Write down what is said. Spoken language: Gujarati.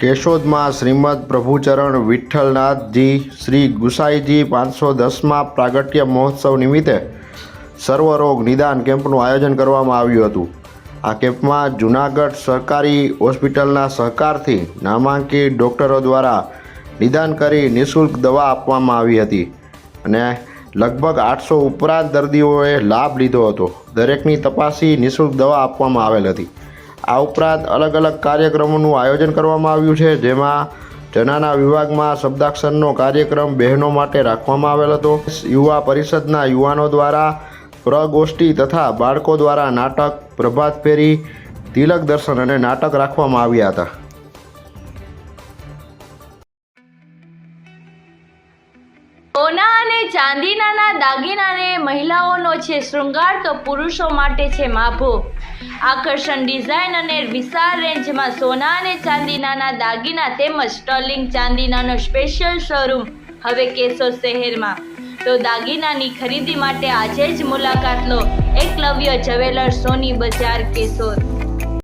કેશોદમાં શ્રીમદ પ્રભુચરણ વિઠ્ઠલનાથજી શ્રી ગુસાઈજી પાંચસો દસમાં પ્રાગટ્ય મહોત્સવ નિમિત્તે સર્વરોગ નિદાન કેમ્પનું આયોજન કરવામાં આવ્યું હતું. આ કેમ્પમાં જૂનાગઢ સરકારી હોસ્પિટલના સહકારથી નામાંકિત ડૉક્ટરો દ્વારા નિદાન કરી નિઃશુલ્ક દવા આપવામાં આવી હતી અને લગભગ આઠસો ઉપરાંત દર્દીઓએ લાભ લીધો હતો. દરેકની તપાસી નિઃશુલ્ક દવા આપવામાં આવેલ હતી. આ ઉપરાંત અલગ અલગ કાર્યક્રમોનું આયોજન કરવામાં આવ્યું છે, જેમાં જનાના વિભાગમાં શબ્દાક્ષરનો કાર્યક્રમ બહેનો માટે રાખવામાં આવેલ હતો. યુવા પરિષદના યુવાનો દ્વારા પ્રગોષ્ઠી તથા બાળકો દ્વારા નાટક, પ્રભાત ફેરી, તિલક દર્શન અને નાટક રાખવામાં આવ્યા હતા. અને ચાંદીનાના દાગીનાને મહિલાઓનો છે શૃંગાર તો પુરુષો માટે છે માભો. આકર્ષણ ડિઝાઇન અને વિશાળ રેન્જમાં સોના અને ચાંદીનાના દાગીના તેમજ સ્ટર્લિંગ ચાંદીનાનો સ્પેશિયલ શોરૂમ હવે કેશોદ શહેરમાં. તો દાગીનાની ખરીદી માટે આજે જ મુલાકાત લો. એકલવ્ય જવેલર સોની બજાર કેશોદ.